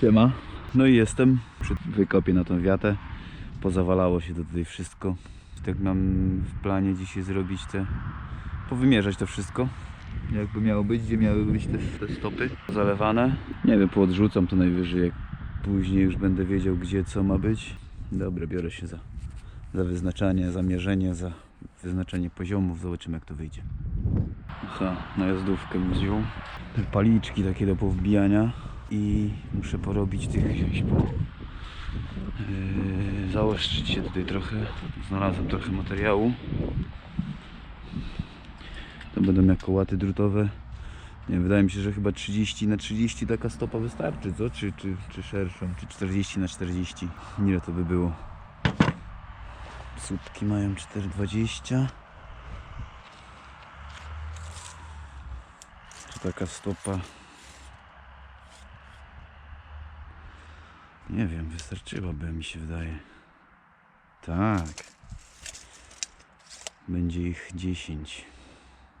Siema. No i jestem przy wykopie na tą wiatę. Pozawalało się tutaj wszystko. Tak mam w planie dzisiaj zrobić te... Powymierzać to wszystko. Jakby miało być, gdzie miały być te, te stopy zalewane. Nie wiem, poodrzucam to najwyżej, jak później już będę wiedział, gdzie co ma być. Dobra, biorę się za, za wyznaczanie, za mierzenie, za wyznaczenie poziomów. Zobaczymy, jak to wyjdzie. Za najazdówkę bym wziął. Te paliczki takie do powbijania i muszę porobić tych po yy, zaostrzyć się tutaj trochę. Znalazłem trochę materiału. To będą jako łaty drutowe. Nie wydaje mi się, że chyba 30 na 30 taka stopa wystarczy, co? Czy, czy, czy szerszą, czy 40 na 40 ile to by było? Słupki mają 4,20 to taka stopa Nie wiem, wystarczyłaby mi się wydaje. Tak. Będzie ich 10.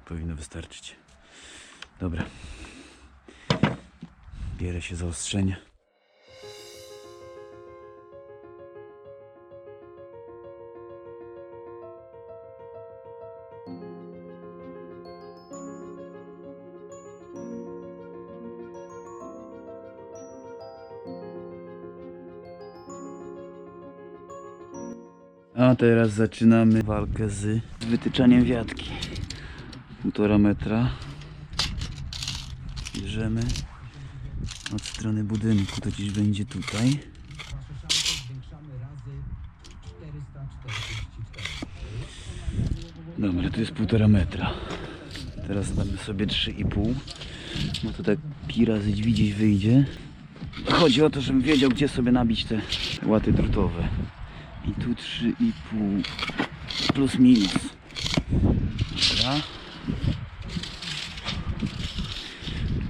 Powinno wystarczyć. Dobra. Bierę się za ostrzenie. Teraz zaczynamy walkę z wytyczaniem wiatki. Półtora metra. Bierzemy od strony budynku, to dziś będzie tutaj. Dobra, to jest półtora metra. Teraz damy sobie 3,5. No to taki razy drzwi gdzieś wyjdzie. Chodzi o to, żebym wiedział, gdzie sobie nabić te łaty drutowe. I tu 3,5 plus minus. Dobra.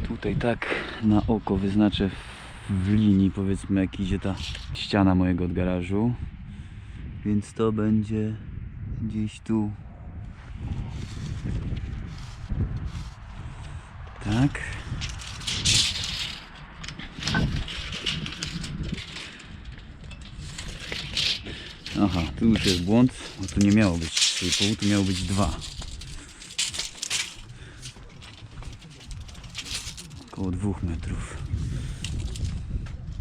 Tutaj tak na oko wyznaczę w- linii powiedzmy jak idzie ta ściana mojego od garażu. Więc to będzie gdzieś tu. Tak. Aha, tu już jest błąd, bo tu nie miało być 3,5, tu miało być 2. Około 2 metrów.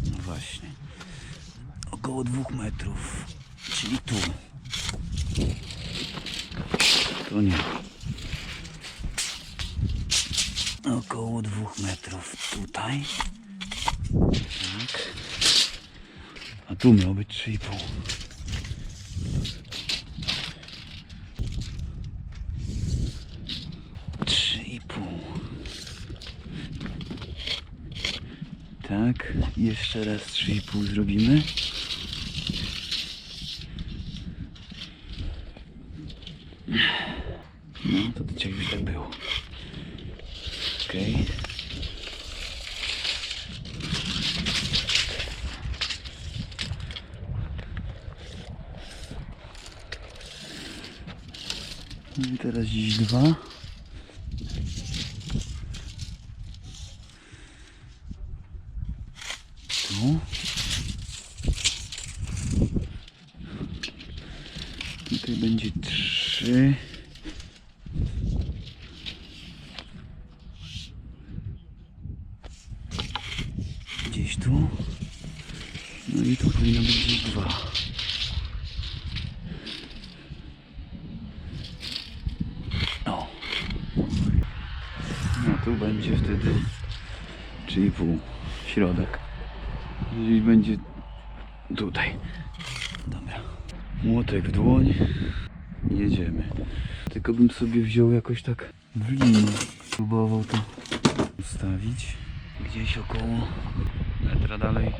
No właśnie. Około 2 metrów. Czyli tu. To nie. Około 2 metrów tutaj. Tak. A tu miało być 3,5. Tak, jeszcze raz trzy i pół zrobimy. No, to dzisiaj już tak było. Okej. No i teraz dziś dwa. Tu. Tutaj będzie trzy. Gdzieś tu. No i tu powinno być gdzieś dwa. O. No tu będzie wtedy 3,5 środek. Gdzieś będzie tutaj. Dobra. Młotek w dłoń. Jedziemy. Tylko bym sobie wziął jakoś tak w linii. Próbował to ustawić. Gdzieś około metra dalej.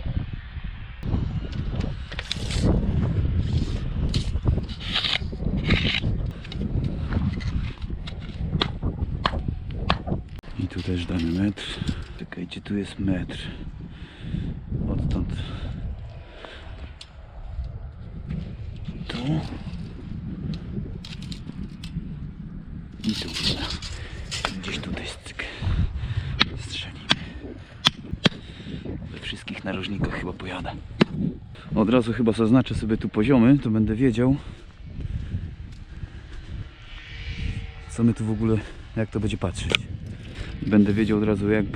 I tu też damy metr. Czekajcie, tu jest metr. Odtąd. Tu. I tu. Gdzieś tutaj styk. Strzelimy. We wszystkich narożnikach chyba pojadę. Od razu chyba zaznaczę sobie tu poziomy, to będę wiedział co my tu w ogóle, jak to będzie patrzeć. Będę wiedział od razu jak,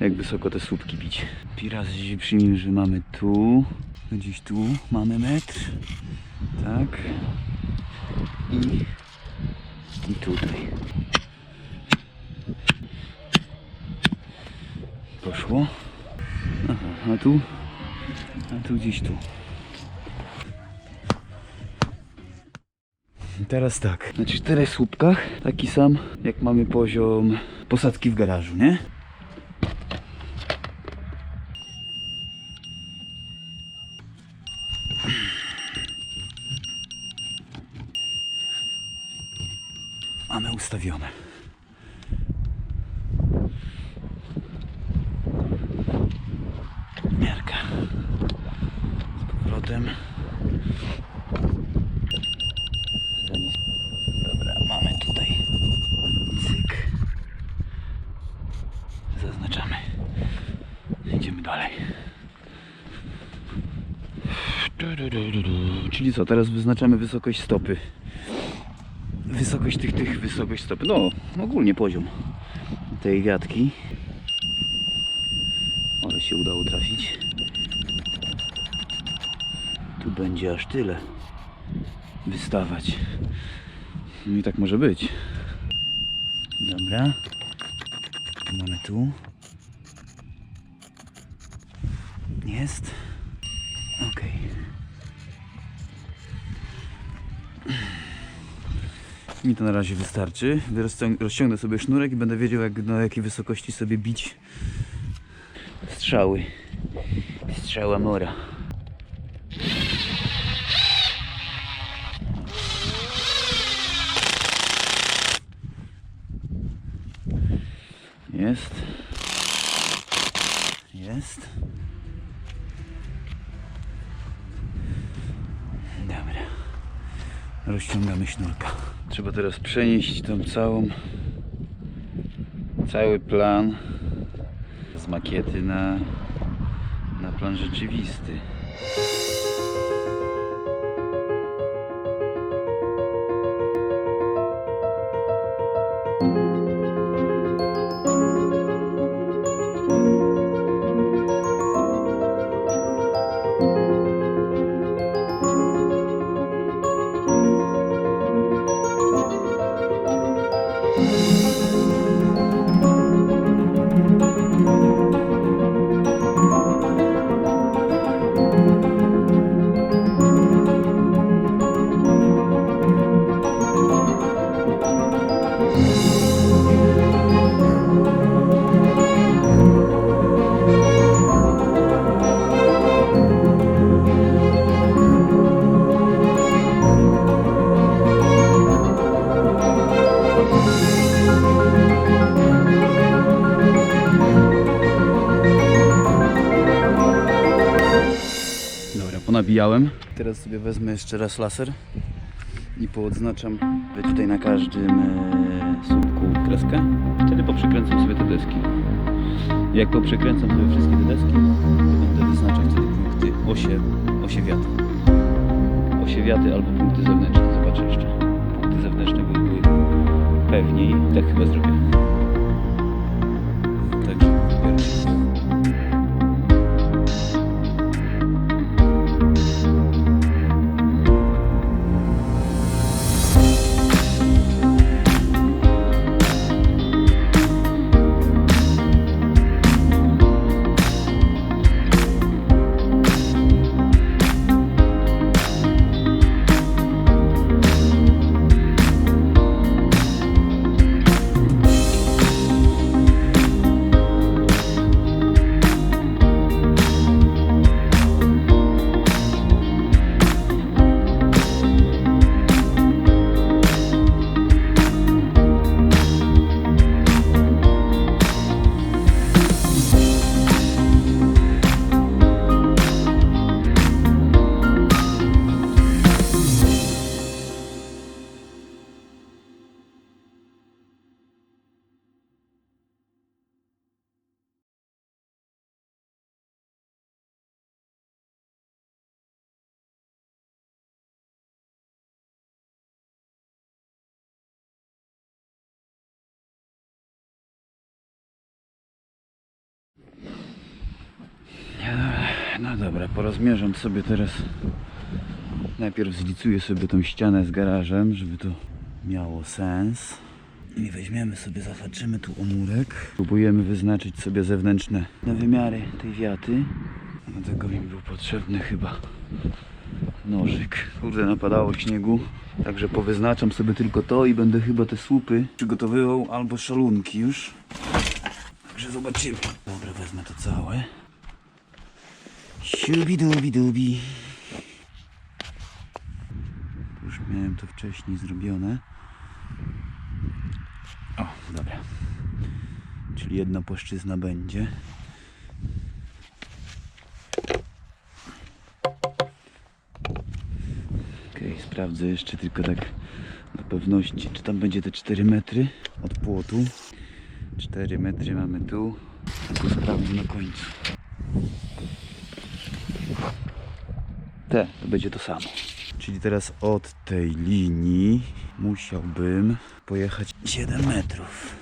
jak wysoko te słupki bić. Piraz przyjmijmy, że mamy tu, gdzieś tu mamy metr, tak i, i tutaj. Poszło. Aha, a tu, a tu gdzieś tu. Teraz tak, na czterech słupkach, taki sam jak mamy poziom posadki w garażu, nie? Mamy ustawione. Miarka. Z powrotem. Zanis... Dobra, mamy tutaj cyk. Zaznaczamy. Idziemy dalej. Czyli co, teraz wyznaczamy wysokość stopy. Wysokość tych, tych, wysokość stopy. No, ogólnie poziom tej wiatki. Ale się udało trafić. Tu będzie aż tyle wystawać. No i tak może być. Dobra. Mamy tu. Jest. Okej. Mi to na razie wystarczy. Rozcią- Rozciągnę sobie sznurek i będę wiedział jak, na jakiej wysokości sobie bić strzały. Strzała mora. Jest. Jest. Dobra. Rozciągamy sznurka. Trzeba teraz przenieść tą całą cały plan z makiety na, na plan rzeczywisty. Teraz sobie wezmę jeszcze raz laser i poodznaczam tutaj na każdym e, słupku kreskę. Wtedy poprzykręcam sobie te deski. Jak poprzykręcam sobie wszystkie te deski, to będę wyznaczać wtedy punkty osie, osie wiatru. Osie wiaty albo punkty zewnętrzne. Zobaczę jeszcze. Punkty zewnętrzne były pewniej. Tak chyba zrobię. No dobra, porozmierzam sobie teraz. Najpierw zlicuję sobie tą ścianę z garażem, żeby to miało sens. I weźmiemy sobie, zahaczymy tu o murek. Próbujemy wyznaczyć sobie zewnętrzne wymiary tej wiaty. Do tego mi był potrzebny chyba nożyk. Kurde, napadało śniegu. Także powyznaczam sobie tylko to i będę chyba te słupy przygotowywał albo szalunki już. Także zobaczymy. Dobra, wezmę to całe. Siubi dubi dubi. Już miałem to wcześniej zrobione. O, dobra. Czyli jedna płaszczyzna będzie. Okej, sprawdzę jeszcze tylko tak na pewności, czy tam będzie te 4 metry od płotu. 4 metry mamy tu, tu sprawdzę na końcu. Te, będzie to samo. Czyli teraz od tej linii musiałbym pojechać 7 metrów.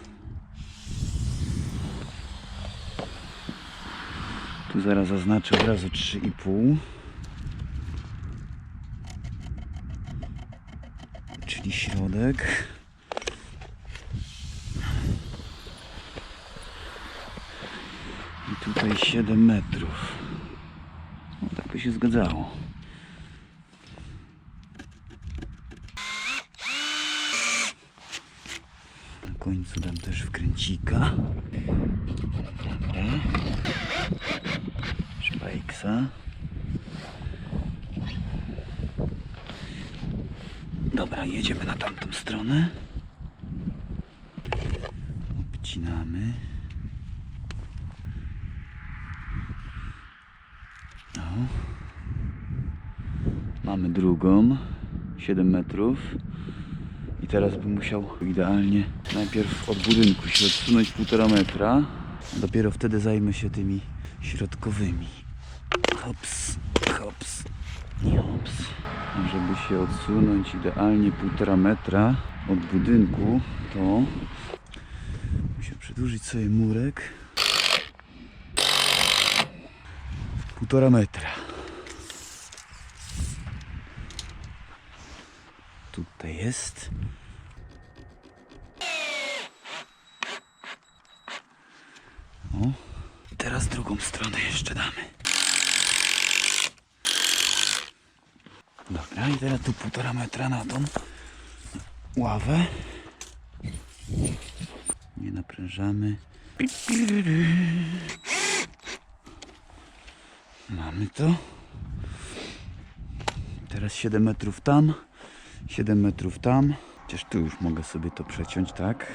Tu zaraz zaznaczę od razu 3,5. Czyli środek. I tutaj 7 metrów. No tak by się zgadzało. Na końcu dam też wkręcika. Dobra. Szpajksa. Dobra, jedziemy na tamtą stronę. Obcinamy. O. Mamy drugą. 7 metrów. I teraz bym musiał idealnie najpierw od budynku się odsunąć 1,5 metra. Dopiero wtedy zajmę się tymi środkowymi. Hops, hops i hops. Żeby się odsunąć idealnie 1,5 metra od budynku, to muszę przedłużyć sobie murek. 1,5 metra. Tutaj jest. O. Teraz drugą stronę jeszcze damy. Dobra, i teraz tu półtora metra na tą ławę. Nie naprężamy. Mamy to. Teraz 7 metrów tam, 7 metrów tam. Chociaż tu już mogę sobie to przeciąć, tak?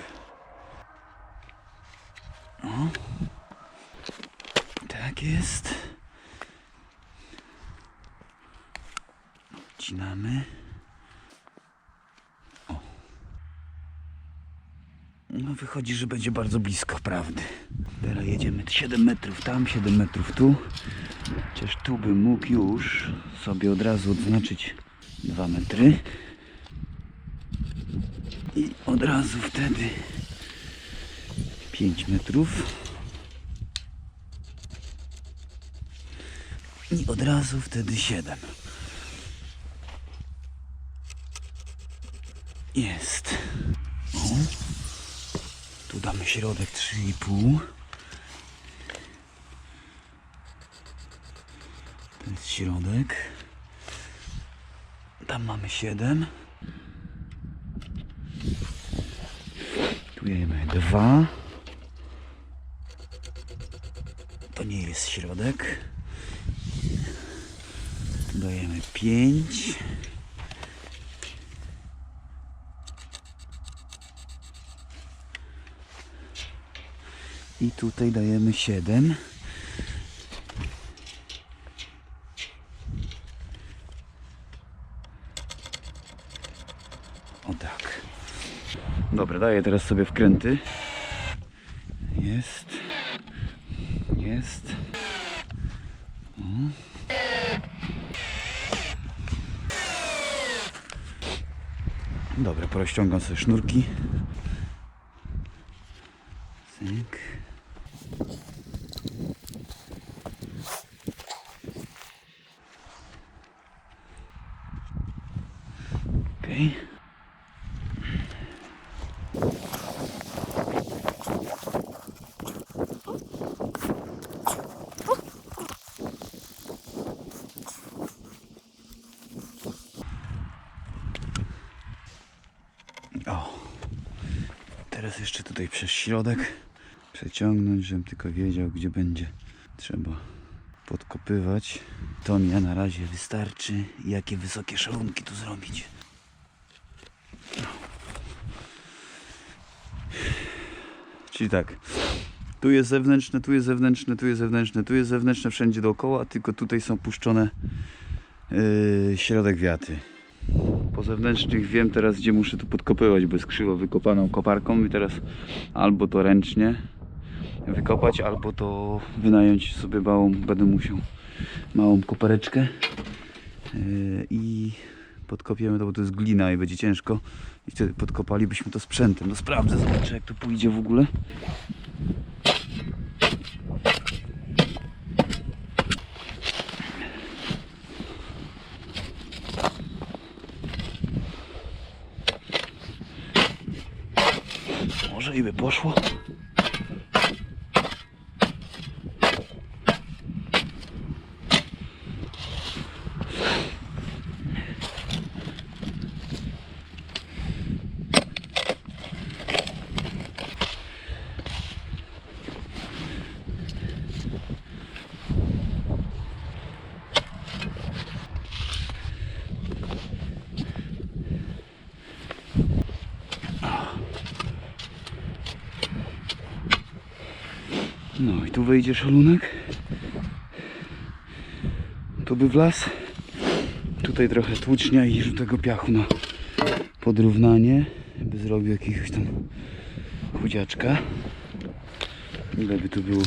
O. Tak jest. Odcinamy. O. No wychodzi, że będzie bardzo blisko prawdy. Teraz jedziemy 7 metrów tam, 7 metrów tu. Chociaż tu bym mógł już sobie od razu odznaczyć 2 metry. Od razu wtedy 5 metrów. I od razu wtedy 7. Jest. O. Tu damy środek 3,5. To jest środek. Tam mamy 7. Tu jemy 2. To nie jest środek. Dajemy 5. I tutaj dajemy 7. Dobra, daję teraz sobie wkręty. Jest. Jest. O. Dobra, porozciągam sobie sznurki. Cyk. Okay. Tutaj przez środek przeciągnąć, żebym tylko wiedział, gdzie będzie trzeba podkopywać. To mi na razie wystarczy. Jakie wysokie szalunki tu zrobić. Czyli tak. Tu jest zewnętrzne, tu jest zewnętrzne, tu jest zewnętrzne, tu jest zewnętrzne wszędzie dookoła, tylko tutaj są puszczone yy, środek wiaty. Po zewnętrznych wiem teraz, gdzie muszę tu podkopywać, bo jest krzywo wykopaną koparką i teraz albo to ręcznie wykopać, albo to wynająć sobie małą, będę musiał małą kopareczkę yy, i podkopiemy to, bo to jest glina i będzie ciężko i wtedy podkopalibyśmy to sprzętem. No sprawdzę, zobaczę jak to pójdzie w ogóle. Może i by poszło. No i tu wejdzie szalunek. Tu by wlazł. Tutaj trochę tłucznia i żółtego piachu na podrównanie. By zrobił jakiegoś tam chudziaczka. Ile by tu było?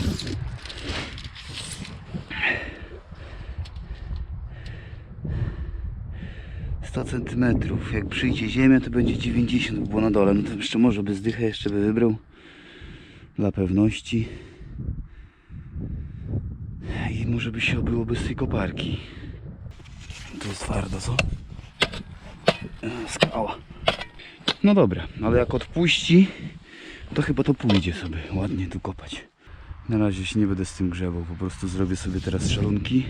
Centymetrów. Jak przyjdzie ziemia, to będzie 90 by było na dole. No to jeszcze może by zdychę jeszcze by wybrał. Dla pewności. I może by się obyło bez tej koparki. To jest twardo, co? Skała. No dobra, ale jak odpuści, to chyba to pójdzie sobie ładnie tu kopać. Na razie się nie będę z tym grzebał, po prostu zrobię sobie teraz szalunki.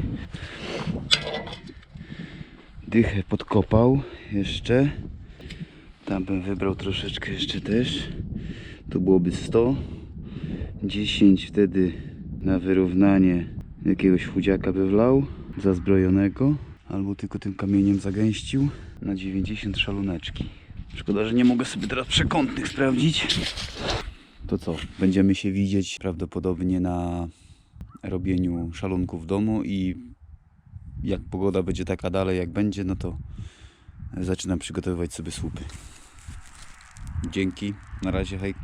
Dychę podkopał jeszcze. Tam bym wybrał troszeczkę jeszcze też. To byłoby 100. 10 wtedy na wyrównanie jakiegoś chudziaka by wlał, zazbrojonego, albo tylko tym kamieniem zagęścił na 90 szaluneczki. Szkoda, że nie mogę sobie teraz przekątnych sprawdzić. To co? Będziemy się widzieć prawdopodobnie na robieniu szalunków w domu i jak pogoda będzie taka dalej jak będzie, no to zaczynam przygotowywać sobie słupy. Dzięki, na razie, hej.